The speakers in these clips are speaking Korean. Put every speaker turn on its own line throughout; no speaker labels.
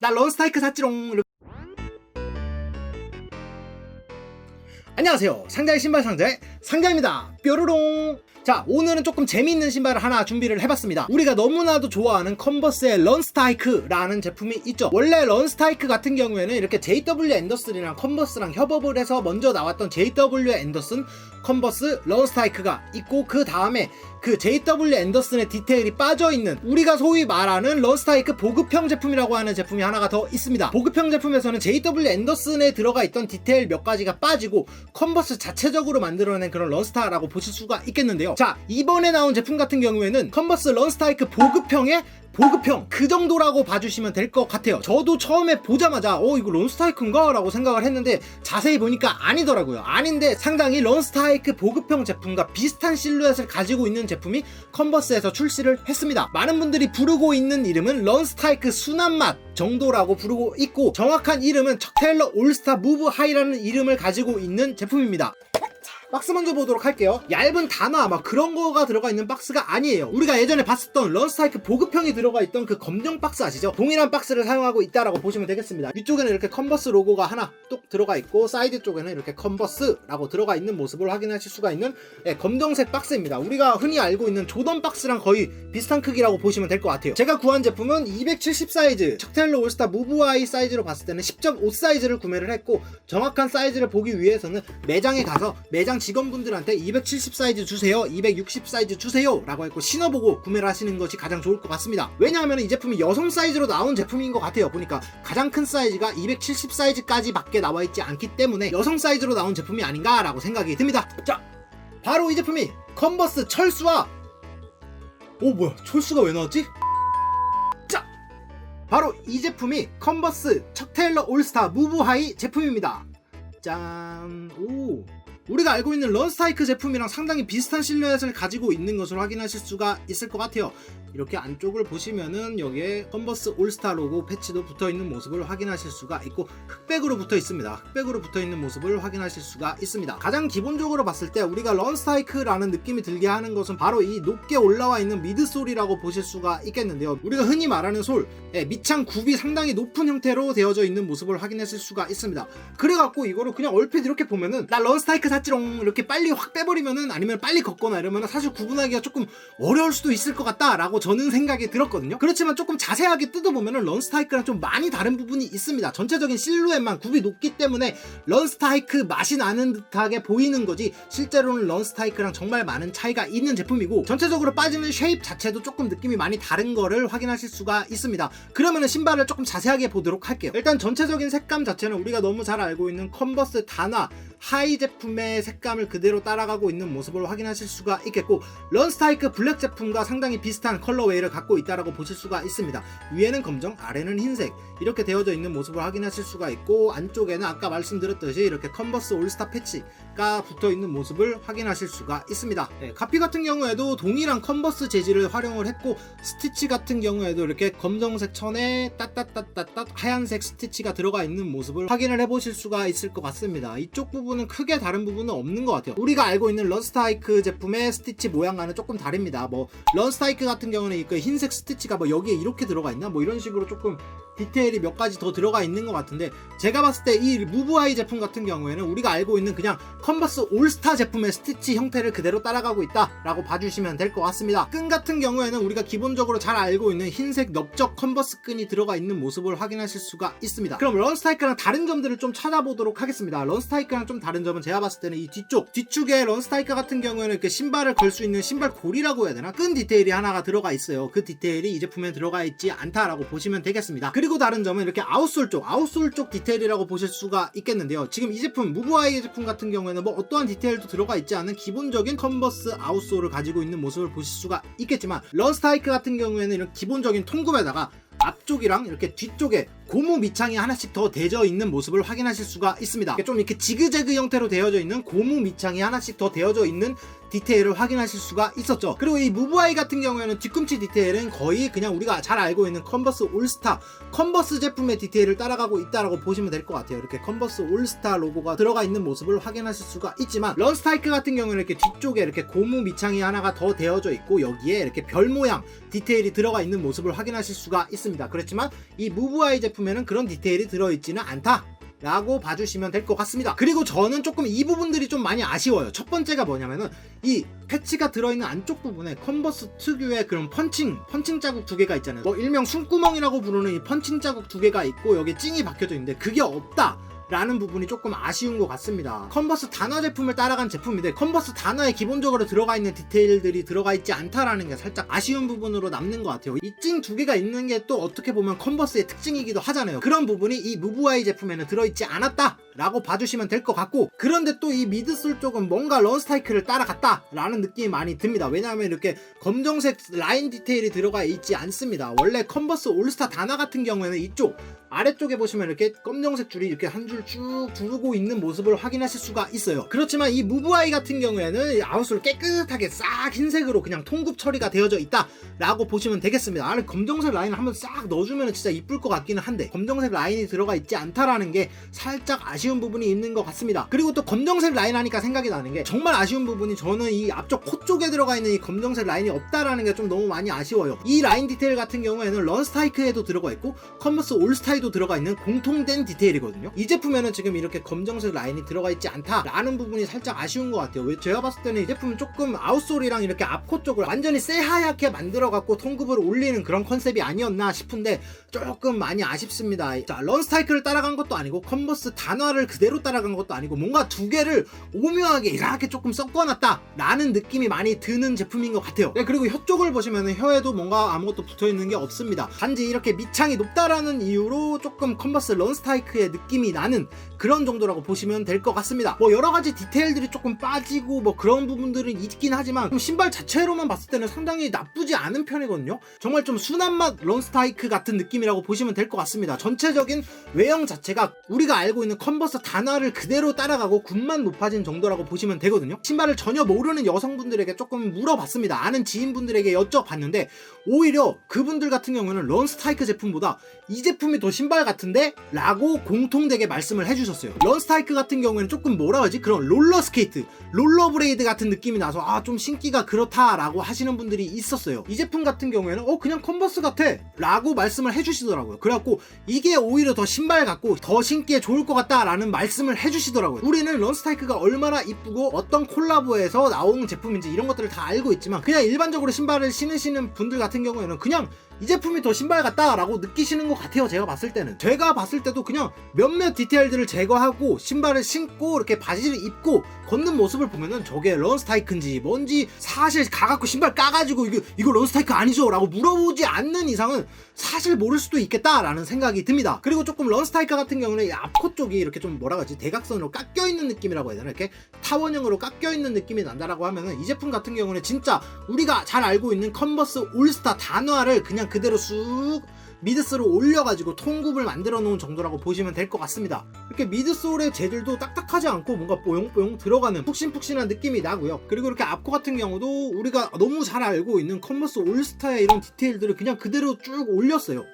나 런스타이크 샀지롱. 안녕하세요. 상자의 신발 상자의 상자입니다. 뾰로롱. 자, 오늘은 조금 재미있는 신발을 하나 준비를 해봤습니다. 우리가 너무나도 좋아하는 컨버스의 런스타이크라는 제품이 있죠. 원래 런스타이크 같은 경우에는 이렇게 JW 앤더슨이랑 컨버스랑 협업을 해서 먼저 나왔던 JW 앤더슨 컨버스 런스타이크가 있고 그 다음에 그 JW 앤더슨의 디테일이 빠져있는 우리가 소위 말하는 런스타이크 보급형 제품이라고 하는 제품이 하나가 더 있습니다. 보급형 제품에서는 JW 앤더슨에 들어가 있던 디테일 몇 가지가 빠지고 컨버스 자체적으로 만들어낸 그런 런스타라고 보실 수가 있겠는데요. 자, 이번에 나온 제품 같은 경우에는 컨버스 런스타이크 보급형의 보급형 그 정도라고 봐주시면 될 것 같아요. 저도 처음에 보자마자 어 이거 런스타이크인가? 라고 생각을 했는데 자세히 보니까 아니더라고요. 아닌데 상당히 런스타이크 보급형 제품과 비슷한 실루엣을 가지고 있는 제품이 컨버스에서 출시를 했습니다. 많은 분들이 부르고 있는 이름은 런스타이크 순한 맛 정도라고 부르고 있고 정확한 이름은 척테일러 올스타 무브 하이라는 이름을 가지고 있는 제품입니다. 박스 먼저 보도록 할게요. 얇은 단화 막 그런 거가 들어가 있는 박스가 아니에요. 우리가 예전에 봤었던 런스타이크 보급형이 들어가 있던 그 검정 박스 아시죠? 동일한 박스를 사용하고 있다라고 보시면 되겠습니다. 위쪽에는 이렇게 컨버스 로고가 하나 뚝 들어가 있고 사이드 쪽에는 이렇게 컨버스라고 들어가 있는 모습을 확인하실 수가 있는 예, 검정색 박스입니다. 우리가 흔히 알고 있는 조던 박스랑 거의 비슷한 크기라고 보시면 될 것 같아요. 제가 구한 제품은 270 사이즈 척테일러 올스타 무브아이 사이즈로 봤을 때는 10.5 사이즈를 구매를 했고 정확한 사이즈를 보기 위해서는 매장에 가서 매장 직원분들한테 270 사이즈 주세요, 260 사이즈 주세요 라고 했고 신어보고 구매를 하시는 것이 가장 좋을 것 같습니다. 왜냐하면 이 제품이 여성 사이즈로 나온 제품인 것 같아요. 보니까 가장 큰 사이즈가 270 사이즈까지 밖에 나와 있지 않기 때문에 여성 사이즈로 나온 제품이 아닌가 라고 생각이 듭니다. 자, 바로 이 제품이 컨버스 철수와 오 뭐야 철수가 왜 나왔지? 자 바로 이 제품이 컨버스 척테일러 올스타 무브하이 제품입니다 짠오 우리가 알고 있는 런스타이크 제품이랑 상당히 비슷한 실루엣을 가지고 있는 것을 확인하실 수가 있을 것 같아요 이렇게 안쪽을 보시면은 여기에 컨버스 올스타 로고 패치도 붙어 있는 모습을 확인하실 수가 있고 흑백으로 붙어 있습니다. 흑백으로 붙어 있는 모습을 확인하실 수가 있습니다. 가장 기본적으로 봤을 때 우리가 런스타이크라는 느낌이 들게 하는 것은 바로 이 높게 올라와 있는 미드솔이라고 보실 수가 있겠는데요. 우리가 흔히 말하는 솔, 예, 밑창 굽이 상당히 높은 형태로 되어져 있는 모습을 확인하실 수가 있습니다. 그래갖고 이거를 그냥 얼핏 이렇게 보면은 나 런스타이크 샀지롱 이렇게 빨리 확 빼버리면은 아니면 빨리 걷거나 이러면은 사실 구분하기가 조금 어려울 수도 있을 것 같다라고 저는 생각이 들었거든요. 그렇지만 조금 자세하게 뜯어보면은 런스타이크랑 좀 많이 다른 부분이 있습니다. 전체적인 실루엣만 굽이 높기 때문에 런스타이크 맛이 나는 듯하게 보이는 거지 실제로는 런스타이크랑 정말 많은 차이가 있는 제품이고 전체적으로 빠지는 쉐입 자체도 조금 느낌이 많이 다른 거를 확인하실 수가 있습니다. 그러면은 신발을 조금 자세하게 보도록 할게요. 일단 전체적인 색감 자체는 우리가 너무 잘 알고 있는 컨버스 단화 하이 제품의 색감을 그대로 따라가고 있는 모습을 확인하실 수가 있겠고 런스타이크 블랙 제품과 상당히 비슷한 컬러웨이를 갖고 있다라고 보실 수가 있습니다. 위에는 검정, 아래는 흰색 이렇게 되어져 있는 모습을 확인하실 수가 있고 안쪽에는 아까 말씀드렸듯이 이렇게 컨버스 올스타 패치가 붙어 있는 모습을 확인하실 수가 있습니다. 네, 카피 같은 경우에도 동일한 컨버스 재질을 활용을 했고 스티치 같은 경우에도 이렇게 검정색 천에 따따따따따 하얀색 스티치가 들어가 있는 모습을 확인을 해보실 수가 있을 것 같습니다. 이쪽 부분 은 크게 다른 부분은 없는 것 같아요. 우리가 알고 있는 런스타이크 제품의 스티치 모양과는 조금 다릅니다. 뭐 런스타이크 같은 경우는 그 흰색 스티치가 뭐 여기에 이렇게 들어가 있나 뭐 이런 식으로 조금 디테일이 몇 가지 더 들어가 있는 것 같은데 제가 봤을 때 이 무브아이 제품 같은 경우에는 우리가 알고 있는 그냥 컨버스 올스타 제품의 스티치 형태를 그대로 따라가고 있다라고 봐주시면 될 것 같습니다. 끈 같은 경우에는 우리가 기본적으로 잘 알고 있는 흰색 넓적 컨버스 끈이 들어가 있는 모습을 확인하실 수가 있습니다. 그럼 런스타이크랑 다른 점들을 좀 찾아보도록 하겠습니다. 런스타이크랑 좀 다른 점은 제가 봤을 때는 이 뒤쪽 뒤쪽에 런스타이크 같은 경우에는 이렇게 신발을 걸 수 있는 신발 골이라고 해야 되나 끈 디테일이 하나가 들어가 있어요. 그 디테일이 이 제품에 들어가 있지 않다라고 보시면 되겠습니다. 그리고 다른 점은 이렇게 아웃솔 쪽 아웃솔 쪽 디테일이라고 보실 수가 있겠는데요. 지금 이 제품 무브아이 제품 같은 경우에는 뭐 어떠한 디테일도 들어가 있지 않은 기본적인 컨버스 아웃솔을 가지고 있는 모습을 보실 수가 있겠지만 런스타이크 같은 경우에는 이런 기본적인 통굽에다가 앞쪽이랑 이렇게 뒤쪽에 고무 밑창이 하나씩 더 대져 있는 모습을 확인하실 수가 있습니다. 좀 이렇게 지그재그 형태로 되어져 있는 고무 밑창이 하나씩 더 되어져 있는 디테일을 확인하실 수가 있었죠. 그리고 이 무브아이 같은 경우에는 뒤꿈치 디테일은 거의 그냥 우리가 잘 알고 있는 컨버스 올스타 컨버스 제품의 디테일을 따라가고 있다라고 보시면 될 것 같아요. 이렇게 컨버스 올스타 로고가 들어가 있는 모습을 확인하실 수가 있지만 런스타이크 같은 경우는 이렇게 뒤쪽에 이렇게 고무 밑창이 하나가 더 되어져 있고 여기에 이렇게 별 모양 디테일이 들어가 있는 모습을 확인하실 수가 있습니다. 그렇지만 이 무브아이 제품 에는 그런 디테일이 들어있지는 않다. 라고 봐주시면 될 것 같습니다. 그리고 저는 조금 이 부분들이 좀 많이 아쉬워요. 첫 번째가 뭐냐면은 이 패치가 들어있는 안쪽 부분에 컨버스 특유의 그런 펀칭, 펀칭 자국 두 개가 있잖아요. 뭐 일명 숨구멍이라고 부르는 이 펀칭 자국 두 개가 있고 여기 찡이 박혀져 있는데 그게 없다. 라는 부분이 조금 아쉬운 것 같습니다. 컨버스 단화 제품을 따라간 제품인데 컨버스 단화에 기본적으로 들어가 있는 디테일들이 들어가 있지 않다라는 게 살짝 아쉬운 부분으로 남는 것 같아요. 이 찡 두 개가 있는 게 또 어떻게 보면 컨버스의 특징이기도 하잖아요. 그런 부분이 이 무브아이 제품에는 들어있지 않았다. 라고 봐주시면 될 것 같고 그런데 또 이 미드솔 쪽은 뭔가 런스타이크를 따라갔다 라는 느낌이 많이 듭니다. 왜냐하면 이렇게 검정색 라인 디테일이 들어가 있지 않습니다. 원래 컨버스 올스타 단화 같은 경우에는 이쪽 아래쪽에 보시면 이렇게 검정색 줄이 이렇게 한 줄 쭉 두르고 있는 모습을 확인하실 수가 있어요. 그렇지만 이 무브아이 같은 경우에는 아웃솔 깨끗하게 싹 흰색으로 그냥 통굽 처리가 되어져 있다 라고 보시면 되겠습니다. 아래 검정색 라인을 한번 싹 넣어주면 진짜 이쁠 것 같기는 한데 검정색 라인이 들어가 있지 않다라는 게 살짝 아쉬운 부분이 있는 것 같습니다. 그리고 또 검정색 라인 하니까 생각이 나는 게 정말 아쉬운 부분이 저는 이 앞쪽 코 쪽에 들어가 있는 이 검정색 라인이 없다라는 게 좀 너무 많이 아쉬워요. 이 라인 디테일 같은 경우에는 런 스타이크에도 들어가 있고 컨버스 올 스타에도 들어가 있는 공통된 디테일이거든요. 이 제품에는 지금 이렇게 검정색 라인이 들어가 있지 않다라는 부분이 살짝 아쉬운 것 같아요. 왜 제가 봤을 때는 이 제품은 조금 아웃솔이랑 이렇게 앞코 쪽을 완전히 새하얗게 만들어 갖고 통급을 올리는 그런 컨셉이 아니었나 싶은데 조금 많이 아쉽습니다. 자 런 스타이크를 따라간 것도 아니고 컨버스 단화를 그대로 따라간 것도 아니고 뭔가 두 개를 오묘하게 이렇게 조금 섞어놨다 라는 느낌이 많이 드는 제품인 것 같아요. 네, 그리고 혀 쪽을 보시면 혀에도 뭔가 아무것도 붙어있는 게 없습니다. 단지 이렇게 밑창이 높다라는 이유로 조금 컨버스 런스타이크의 느낌이 나는 그런 정도라고 보시면 될 것 같습니다. 뭐 여러가지 디테일들이 조금 빠지고 뭐 그런 부분들은 있긴 하지만 좀 신발 자체로만 봤을 때는 상당히 나쁘지 않은 편이거든요. 정말 좀 순한 맛 런스타이크 같은 느낌이라고 보시면 될 것 같습니다. 전체적인 외형 자체가 우리가 알고 있는 컨버스 단화를 그대로 따라가고 굽만 높아진 정도라고 보시면 되거든요. 신발을 전혀 모르는 여성분들에게 조금 물어봤습니다. 아는 지인분들에게 여쭤봤는데 오히려 그분들 같은 경우는 런스타이크 제품보다 이 제품이 더 신발 같은데? 라고 공통되게 말씀을 해주셨어요. 런스타이크 같은 경우에는 조금 뭐라 하지? 그런 롤러스케이트, 롤러브레이드 같은 느낌이 나서 아 좀 신기가 그렇다라고 하시는 분들이 있었어요. 이 제품 같은 경우에는 어 그냥 컨버스 같아 라고 말씀을 해주시더라고요. 그래갖고 이게 오히려 더 신발 같고 더 신기에 좋을 것 같다라는 말씀을 해주시더라고요. 우리는 런스타이크가 얼마나 이쁘고 어떤 콜라보에서 나오는 제품인지 이런 것들을 다 알고 있지만 그냥 일반적으로 신발을 신으시는 분들 같은 경우에는 그냥 이 제품이 더 신발 같다라고 느끼시는 것 같아요. 제가 봤을 때는 제가 봤을 때도 그냥 몇몇 디테일들을 제거하고 신발을 신고 이렇게 바지를 입고 걷는 모습을 보면은 저게 런스타이크인지 뭔지 사실 가갖고 신발 까가지고 이거 이거 런스타이크 아니죠 라고 물어보지 않는 이상은 사실 모를 수도 있겠다라는 생각이 듭니다. 그리고 조금 런스타이크 같은 경우는 이 앞코 쪽이 이렇게 좀 뭐라 하지 대각선으로 깎여 있는 느낌이라고 해야 되나 이렇게 타원형으로 깎여 있는 느낌이 난다라고 하면은 이 제품 같은 경우는 진짜 우리가 잘 알고 있는 컨버스 올스타 단화를 그냥 그대로 쑥 미드솔을 올려가지고 통굽을 만들어 놓은 정도라고 보시면 될 것 같습니다. 이렇게 미드솔의 재질도 딱딱하지 않고 뭔가 뽀용뽀용 들어가는 푹신푹신한 느낌이 나고요. 그리고 이렇게 앞코 같은 경우도 우리가 너무 잘 알고 있는 컨버스 올스타의 이런 디테일들을 그냥 그대로 쭉 올렸어요.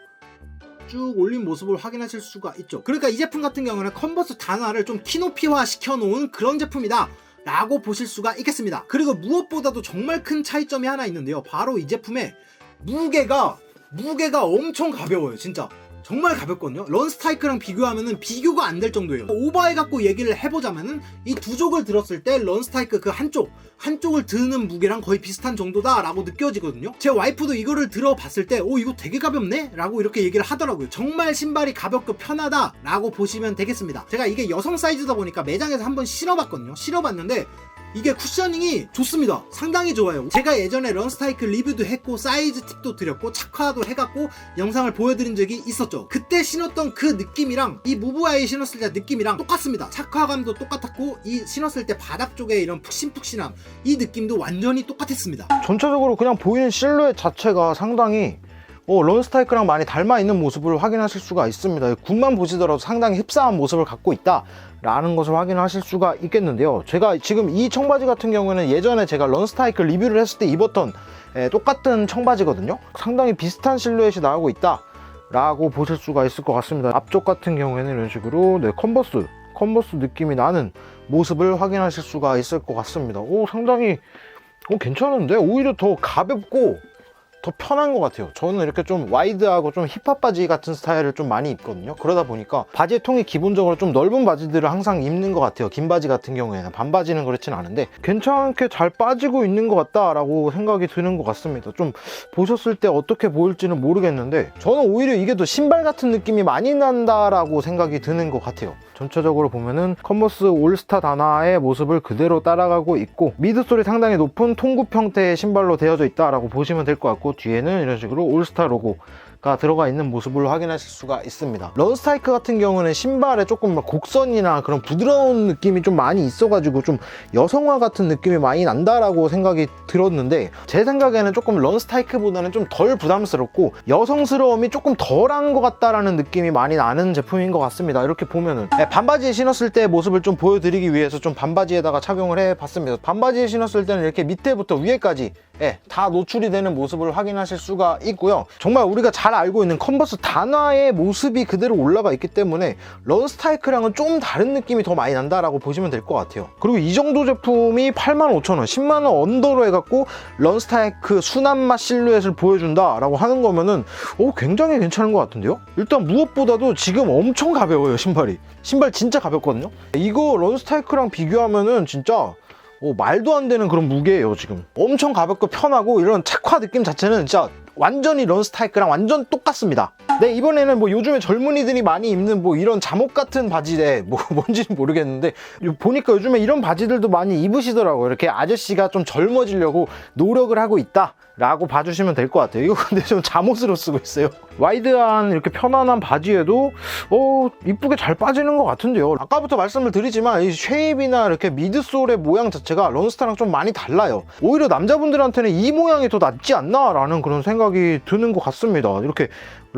쭉 올린 모습을 확인하실 수가 있죠. 그러니까 이 제품 같은 경우는 컨버스 단화를 좀 키높이화 시켜놓은 그런 제품이다. 라고 보실 수가 있겠습니다. 그리고 무엇보다도 정말 큰 차이점이 하나 있는데요. 바로 이 제품의 무게가 무게가 엄청 가벼워요, 진짜. 정말 가볍거든요. 런스타이크랑 비교하면은 비교가 안 될 정도예요. 오버해 갖고 얘기를 해보자면은 이 두 족을 들었을 때 런스타이크 그 한쪽 한쪽을 드는 무게랑 거의 비슷한 정도다 라고 느껴지거든요. 제 와이프도 이거를 들어봤을 때, 오 이거 되게 가볍네? 라고 이렇게 얘기를 하더라고요. 정말 신발이 가볍고 편하다 라고 보시면 되겠습니다. 제가 이게 여성 사이즈다 보니까 매장에서 한번 신어봤거든요. 신어봤는데 이게 쿠셔닝이 좋습니다. 상당히 좋아요. 제가 예전에 런스타이크 리뷰도 했고 사이즈 팁도 드렸고 착화도 해갖고 영상을 보여드린 적이 있었죠. 그때 신었던 그 느낌이랑 이 무브아이 신었을 때 느낌이랑 똑같습니다. 착화감도 똑같았고 이 신었을 때 바닥 쪽에 이런 푹신푹신함 이 느낌도 완전히 똑같았습니다.
전체적으로 그냥 보이는 실루엣 자체가 상당히 어, 런스타이크랑 많이 닮아 있는 모습을 확인하실 수가 있습니다. 굽만 보시더라도 상당히 흡사한 모습을 갖고 있다 라는 것을 확인하실 수가 있겠는데요. 제가 지금 이 청바지 같은 경우에는 예전에 제가 런스타이크 리뷰를 했을 때 입었던 에, 똑같은 청바지거든요. 상당히 비슷한 실루엣이 나오고 있다. 라고 보실 수가 있을 것 같습니다. 앞쪽 같은 경우에는 이런 식으로 네, 컨버스, 컨버스 느낌이 나는 모습을 확인하실 수가 있을 것 같습니다. 오, 상당히 오, 괜찮은데? 오히려 더 가볍고 더 편한 것 같아요. 저는 이렇게 좀 와이드하고 좀 힙합 바지 같은 스타일을 좀 많이 입거든요. 그러다 보니까 바지의 통이 기본적으로 좀 넓은 바지들을 항상 입는 것 같아요. 긴 바지 같은 경우에는 반바지는 그렇진 않은데 괜찮게 잘 빠지고 있는 것 같다라고 생각이 드는 것 같습니다. 좀 보셨을 때 어떻게 보일지는 모르겠는데 저는 오히려 이게 더 신발 같은 느낌이 많이 난다라고 생각이 드는 것 같아요. 전체적으로 보면은 컨버스 올스타 다나의 모습을 그대로 따라가고 있고 미드솔이 상당히 높은 통굽 형태의 신발로 되어져 있다라고 보시면 될 것 같고 뒤에는 이런 식으로 올스타 로고 가 들어가 있는 모습을 확인하실 수가 있습니다. 런스타이크 같은 경우는 신발에 조금 곡선이나 그런 부드러운 느낌이 좀 많이 있어가지고 좀 여성화 같은 느낌이 많이 난다라고 생각이 들었는데 제 생각에는 조금 런스타이크보다는 좀 덜 부담스럽고 여성스러움이 조금 덜한 것 같다라는 느낌이 많이 나는 제품인 것 같습니다. 이렇게 보면은 네, 반바지에 신었을 때 모습을 좀 보여드리기 위해서 좀 반바지에다가 착용을 해봤습니다. 반바지에 신었을 때는 이렇게 밑에부터 위에까지 예, 다 노출이 되는 모습을 확인하실 수가 있고요. 정말 우리가 잘 알고 있는 컨버스 단화의 모습이 그대로 올라가 있기 때문에 런 스타이크랑은 좀 다른 느낌이 더 많이 난다라고 보시면 될 것 같아요. 그리고 이 정도 제품이 85,000원, 10만원 언더로 해갖고 런 스타이크 순한 맛 실루엣을 보여준다라고 하는 거면은 오, 굉장히 괜찮은 것 같은데요? 일단 무엇보다도 지금 엄청 가벼워요, 신발이. 신발 진짜 가볍거든요? 이거 런 스타이크랑 비교하면은 진짜 오, 말도 안 되는 그런 무게예요 지금 엄청 가볍고 편하고 이런 착화 느낌 자체는 진짜 완전히 런스타이크랑 완전 똑같습니다 네 이번에는 뭐 요즘에 젊은이들이 많이 입는 뭐 이런 잠옷 같은 바지에 뭐 뭔지는 모르겠는데 요- 보니까 요즘에 이런 바지들도 많이 입으시더라고요. 이렇게 아저씨가 좀 젊어지려고 노력을 하고 있다 라고 봐주시면 될 것 같아요. 이거 근데 좀 잠옷으로 쓰고 있어요. 와이드한 이렇게 편안한 바지에도 어 이쁘게 잘 빠지는 것 같은데요. 아까부터 말씀을 드리지만 이 쉐입이나 이렇게 미드솔의 모양 자체가 런스타랑 좀 많이 달라요. 오히려 남자분들한테는 이 모양이 더 낫지 않나 라는 그런 생각이 드는 것 같습니다. 이렇게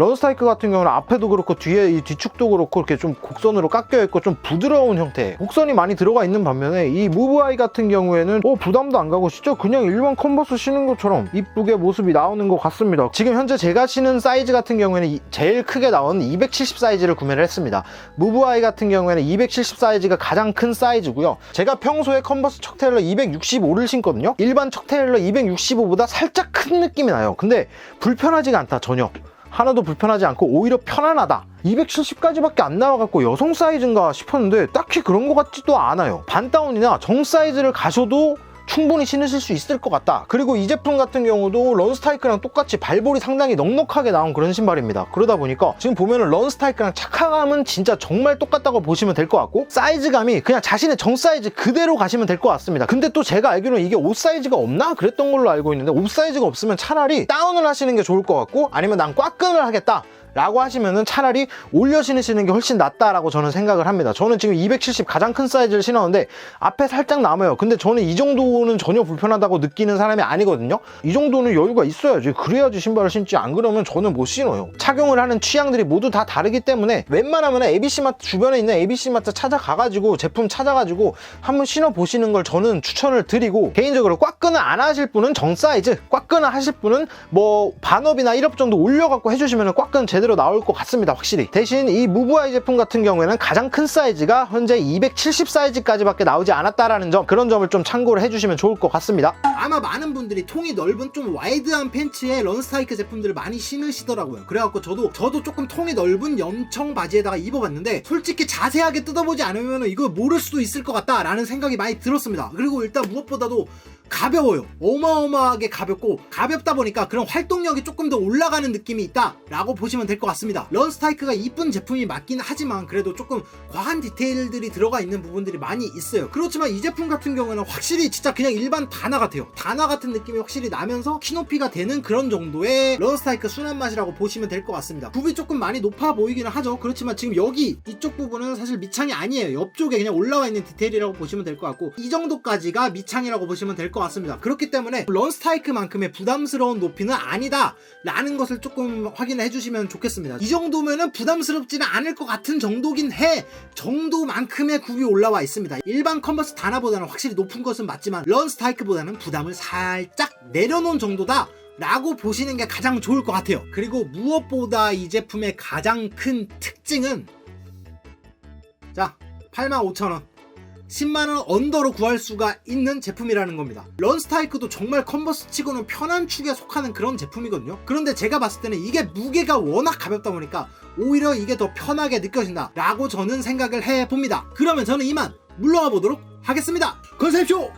런스타이크 같은 경우는 앞에도 그렇고 뒤에 이 뒤축도 그렇고 이렇게 좀 곡선으로 깎여 있고 좀 부드러운 형태 곡선이 많이 들어가 있는 반면에 이 무브아이 같은 경우에는 어 부담도 안 가고 진짜 그냥 일반 컨버스 신은 것처럼 이쁘게 모습이 나오는 것 같습니다. 지금 현재 제가 신은 사이즈 같은 경우에는 이- 제일 크게 나오는 270 사이즈를 구매를 했습니다. 무브아이 같은 경우에는 270 사이즈가 가장 큰 사이즈고요. 제가 평소에 컨버스 척테일러 265를 신거든요. 일반 척테일러 265보다 살짝 큰 느낌이 나요. 근데 불편하지가 않다 전혀 하나도 불편하지 않고 오히려 편안하다. 270까지밖에 안 나와갖고 여성 사이즈인가 싶었는데 딱히 그런 것 같지도 않아요. 반다운이나 정 사이즈를 가셔도 충분히 신으실 수 있을 것 같다. 그리고 이 제품 같은 경우도 런스타이크랑 똑같이 발볼이 상당히 넉넉하게 나온 그런 신발입니다. 그러다 보니까 지금 보면은 런스타이크랑 착화감은 진짜 정말 똑같다고 보시면 될 것 같고 사이즈감이 그냥 자신의 정 사이즈 그대로 가시면 될 것 같습니다. 근데 또 제가 알기로는 이게 옷 사이즈가 없나? 그랬던 걸로 알고 있는데 옷 사이즈가 없으면 차라리 다운을 하시는 게 좋을 것 같고 아니면 난 꽉끈을 하겠다 라고 하시면은 차라리 올려 신으시는 게 훨씬 낫다라고 저는 생각을 합니다. 저는 지금 270 가장 큰 사이즈를 신었는데 앞에 살짝 남아요. 근데 저는 이 정도는 전혀 불편하다고 느끼는 사람이 아니거든요. 이 정도는 여유가 있어야지. 그래야지 신발을 신지 안 그러면 저는 못 신어요. 착용을 하는 취향들이 모두 다 다르기 때문에 웬만하면 ABC마트 주변에 있는 ABC마트 찾아가가지고 제품 찾아가지고 한번 신어 보시는 걸 저는 추천을 드리고 개인적으로 꽉끈을 안 하실 분은 정 사이즈 꽉끈을 하실 분은 뭐 반업이나 1업 정도 올려갖고 해주시면 꽉끈 제대로 나올 것 같습니다 확실히 대신 이 무브아이 제품 같은 경우에는 가장 큰 사이즈가 현재 270 사이즈까지밖에 나오지 않았다라는 점 그런 점을 좀 참고를 해주시면 좋을 것 같습니다
아마 많은 분들이 통이 넓은 좀 와이드한 팬츠에 런스타이크 제품들을 많이 신으시더라고요. 그래갖고 저도 저도 조금 통이 넓은 염청 바지에다가 입어봤는데 솔직히 자세하게 뜯어보지 않으면 이거 모를 수도 있을 것 같다라는 생각이 많이 들었습니다. 그리고 일단 무엇보다도 가벼워요. 어마어마하게 가볍고 가볍다 보니까 그런 활동력이 조금 더 올라가는 느낌이 있다라고 보시면 될것 같습니다. 런스타이크가 이쁜 제품이 맞긴 하지만 그래도 조금 과한 디테일들이 들어가 있는 부분들이 많이 있어요. 그렇지만 이 제품 같은 경우는 확실히 진짜 그냥 일반 다나 같아요. 다나 같은 느낌이 확실히 나면서 키높이가 되는 그런 정도의 런스타이크 순한 맛이라고 보시면 될 것 같습니다. 굽이 조금 많이 높아 보이기는 하죠. 그렇지만 지금 여기 이쪽 부분은 사실 밑창이 아니에요. 옆쪽에 그냥 올라와 있는 디테일이라고 보시면 될 것 같고 이 정도까지가 밑창이라고 보시면 될것것 같습니다. 그렇기 때문에 런스타이크만큼의 부담스러운 높이는 아니다 라는 것을 조금 확인을 해주시면 좋겠습니다. 이 정도면은 부담스럽지는 않을 것 같은 정도긴 해 정도만큼의 굽이 올라와 있습니다. 일반 컨버스 다나보다는 확실히 높은 것은 맞지만 런 스타이크보다는 부담을 살짝 내려놓은 정도다 라고 보시는 게 가장 좋을 것 같아요. 그리고 무엇보다 이 제품의 가장 큰 특징은 자 85,000원 10만원 언더로 구할 수가 있는 제품이라는 겁니다. 런스타이크도 정말 컨버스 치고는 편한 축에 속하는 그런 제품이거든요. 그런데 제가 봤을 때는 이게 무게가 워낙 가볍다 보니까 오히려 이게 더 편하게 느껴진다 라고 저는 생각을 해봅니다. 그러면 저는 이만 물러가 보도록 하겠습니다. 건사십시오!